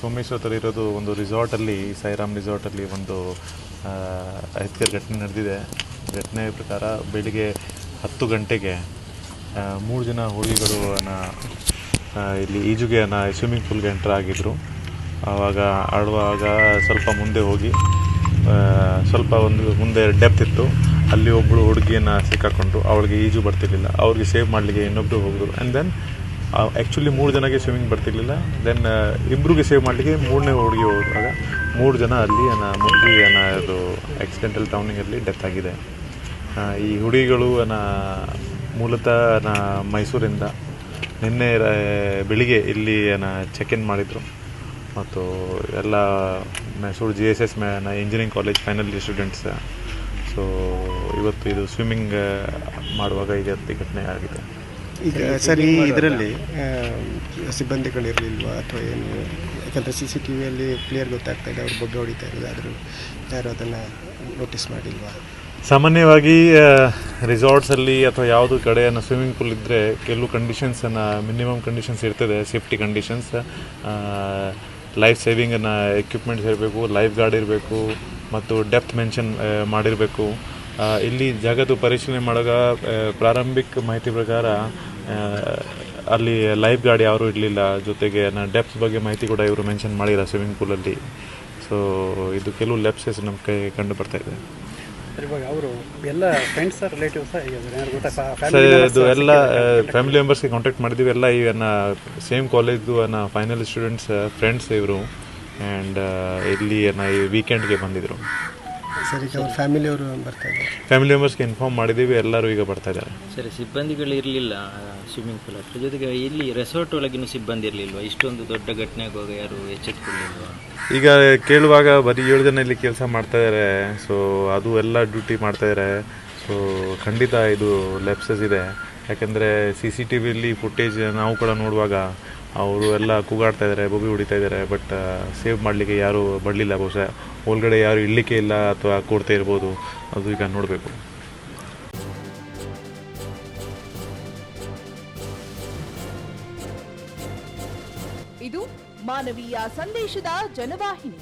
ಸೋಮೇಶ್ವರದಲ್ಲಿ ಇರೋದು ಒಂದು ರಿಸಾರ್ಟಲ್ಲಿ ಸೈರಾಮ್ ರಿಸಾರ್ಟಲ್ಲಿ ಒಂದು ಅಹಿತಕರ ಘಟನೆ ನಡೆದಿದೆ. ಘಟನೆ ಪ್ರಕಾರ ಬೆಳಿಗ್ಗೆ ಹತ್ತು ಗಂಟೆಗೆ ಮೂರು ಜನ ಹುಡುಗಿಗಳು ಇಲ್ಲಿ ಈಜುಗೆ ಸ್ವಿಮ್ಮಿಂಗ್ ಪೂಲ್ಗೆ ಎಂಟರ್ ಆಗಿದ್ದರು ಆವಾಗ ಆಡುವಾಗ ಸ್ವಲ್ಪ ಮುಂದೆ ಹೋಗಿ ಸ್ವಲ್ಪ ಒಂದು ಮುಂದೆ ಡೆಪ್ತ್ ಇತ್ತು. ಅಲ್ಲಿ ಒಬ್ಬಳು ಹುಡುಗಿಯನ್ನು ಸಿಕ್ಕಾಕೊಂಡ್ರು ಅವಳಿಗೆ ಈಜು ಬರ್ತಿರ್ಲಿಲ್ಲ. ಅವ್ರಿಗೆ ಸೇವ್ ಮಾಡಲಿಕ್ಕೆ ಇನ್ನೊಬ್ಬರು ಹೋಗಿದ್ರು ಆ್ಯಂಡ್ ದೆನ್ ಆ್ಯಕ್ಚುಲಿ ಮೂರು ಜನಕ್ಕೆ ಸ್ವಿಮ್ಮಿಂಗ್ ಬರ್ತಿರ್ಲಿಲ್ಲ. ದೆನ್ ಇಬ್ಬರಿಗೆ ಸೇವ್ ಮಾಡಲಿಕ್ಕೆ ಮೂರನೇ ಹುಡುಗಿ ಹೋದಾಗ ಮೂರು ಜನ ಅಲ್ಲಿ, ಅನ್ನ ಮುಗಿ ಅನ್ನ, ಅದು ಆಕ್ಸಿಡೆಂಟಲ್ ಟೌನಿಂಗಲ್ಲಿ ಡೆತ್ ಆಗಿದೆ. ಈ ಹುಡುಗಿಗಳು, ಅನ್ನ, ಮೂಲತಃ ನ ಮೈಸೂರಿಂದ ನಿನ್ನೆ ಬೆಳಿಗ್ಗೆ ಇಲ್ಲಿ ಅನ್ನ ಚೆಕ್ ಇನ್ ಮಾಡಿದರು. ಮತ್ತು ಎಲ್ಲ Mysuru G S S ಮ್ಯಾನ engineering college final year students so ಇವತ್ತು ಇದು ಸ್ವಿಮ್ಮಿಂಗ್ ಮಾಡುವಾಗ ಈಗ ಘಟನೆ ಆಗಿದೆ. ಈಗ ಸರಿ ಈ ಇದರಲ್ಲಿ ಸಿಬ್ಬಂದಿಗಳಿರಲಿಲ್ವಾ ಅಥವಾ ಏನು? ಯಾಕಂದರೆ ಸಿ ಸಿ ಟಿ ವಿಯಲ್ಲಿ ಕ್ಲಿಯರ್ ಗೊತ್ತಾಗ್ತಾ ಇದೆ ಅವ್ರು ಬೊಗ್ಗೆ ಹೊಡಿತಾ ಇರೋದು ಆದರೂ ಯಾರು ಅದನ್ನು ನೋಟಿಸ್ ಮಾಡಿಲ್ವಾ? ಸಾಮಾನ್ಯವಾಗಿ ರಿಸಾರ್ಟ್ಸಲ್ಲಿ ಅಥವಾ ಯಾವುದು ಕಡೆಯನ್ನು ಸ್ವಿಮ್ಮಿಂಗ್ ಪೂಲ್ ಇದ್ದರೆ ಕೆಲವು ಕಂಡೀಷನ್ಸನ್ನು ಮಿನಿಮಮ್ ಕಂಡೀಷನ್ಸ್ ಇರ್ತದೆ ಸೇಫ್ಟಿ ಕಂಡೀಷನ್ಸ್ ಲೈಫ್ ಸೇವಿಂಗನ್ನು ಎಕ್ವಿಪ್ಮೆಂಟ್ಸ್ ಇರಬೇಕು ಲೈಫ್ ಗಾರ್ಡ್ ಇರಬೇಕು ಮತ್ತು ಡೆಪ್ತ್ ಮೆನ್ಷನ್ ಮಾಡಿರಬೇಕು. ಇಲ್ಲಿ ಜಾಗದ ಪರಿಶೀಲನೆ ಮಾಡುವಾಗ ಪ್ರಾರಂಭಿಕ ಮಾಹಿತಿ ಪ್ರಕಾರ ಅಲ್ಲಿ ಲೈಫ್ ಗಾರ್ಡ್ ಯಾರೂ ಇರಲಿಲ್ಲ. ಜೊತೆಗೆ ಡೆಪ್ತ್ ಬಗ್ಗೆ ಮಾಹಿತಿ ಕೂಡ ಇವರು ಮೆನ್ಷನ್ ಮಾಡಿಲ್ಲ ಸ್ವಿಮ್ಮಿಂಗ್ ಪೂಲಲ್ಲಿ ಸೊ ಇದು ಕೆಲವು ಲೆಪ್ಸಸ್ ನಮ್ಮ ಕೈ ಕಂಡು ಬರ್ತಾ ಇದೆ. ಸರ್ ಇವಾಗ ಅವರು ಎಲ್ಲ ಫ್ರೆಂಡ್ಸ್ ರಿಲೇಟಿವ್ಸ್ ಏನಾದ್ರು ಗೊತ್ತಾ? ಸರ್ ಇದು ಎಲ್ಲ ಫ್ಯಾಮಿಲಿ ಮೆಂಬರ್ಸ್ಗೆ ಕಾಂಟ್ಯಾಕ್ಟ್ ಮಾಡಿದ್ದೀವಿ. ಎಲ್ಲ ಇವನ್ನ ಸೇಮ್ ಕಾಲೇಜ್ದು ಅನ್ನ ಫೈನಲ್ ಸ್ಟೂಡೆಂಟ್ಸ್ ಫ್ರೆಂಡ್ಸ್ ಇವರು. ಆ್ಯಂಡ್ ಇಲ್ಲಿ ಅನ್ನ ಈ ವೀಕೆಂಡ್ಗೆ ಬಂದಿದ್ರು. ಸರ್ ಫ್ಯಾಮಿಲಿಯವರು ಬರ್ತಾ ಇದ್ದಾರೆ. ಫ್ಯಾಮಿಲಿ ಮೆಂಬರ್ಸ್ಗೆ ಇನ್ಫಾರ್ಮ್ ಮಾಡಿದ್ದೀವಿ ಎಲ್ಲರೂ ಈಗ ಬರ್ತಾ ಇದ್ದಾರೆ. ಸರಿ ಸಿಬ್ಬಂದಿಗಳು ಇರಲಿಲ್ಲ ಸ್ವಿಮ್ಮಿಂಗ್ ಪೂಲ್ ಹತ್ರ. ಜೊತೆಗೆ ಇಲ್ಲಿ ರೆಸಾರ್ಟ್ ಒಳಗಿನ ಸಿಬ್ಬಂದಿ ಇರಲಿಲ್ವಾ ಇಷ್ಟೊಂದು ದೊಡ್ಡ ಘಟನೆ ಆಗುವಾಗ ಯಾರು ಎಚ್ಚೆತ್ತುಕೊಳ್ಳಿಲ್ವಾ ಈಗ ಕೇಳುವಾಗ ಬರೀ ಏಳು ಜನ ಇಲ್ಲಿ ಕೆಲಸ ಮಾಡ್ತಾ ಇದ್ದಾರೆ ಸೊ ಅದು ಎಲ್ಲ ಡ್ಯೂಟಿ ಮಾಡ್ತಾ ಇದ್ದಾರೆ ಸೊ ಖಂಡಿತ ಇದು ಲೆಪ್ಸಸ್ ಇದೆ. ಯಾಕೆಂದರೆ ಸಿ ಸಿ ಟಿ ವಿಲಿ ಫುಟೇಜ್ ನಾವು ಕೂಡ ನೋಡುವಾಗ ಅವರು ಎಲ್ಲ ಕೂಗಾಡ್ತಾ ಇದ್ದಾರೆ ಬೊಬ್ಬಿ ಹೊಡಿತಾ ಇದ್ದಾರೆ ಬಟ್ ಸೇವ್ ಮಾಡಲಿಕ್ಕೆ ಯಾರೂ ಬರಲಿಲ್ಲ. ಬಹುಶಃ ಒಳಗಡೆ ಯಾರು ಇಳ್ಲಿಕ್ಕೆ ಇಲ್ಲ ಅಥವಾ ಕೊಡ್ತಾ ಇರ್ಬೋದು. ಅದು ಈಗ ನೋಡಬೇಕು. ಇದು ಮಾನವೀಯ ಸಂದೇಶದ ಜನವಾಹಿನಿ.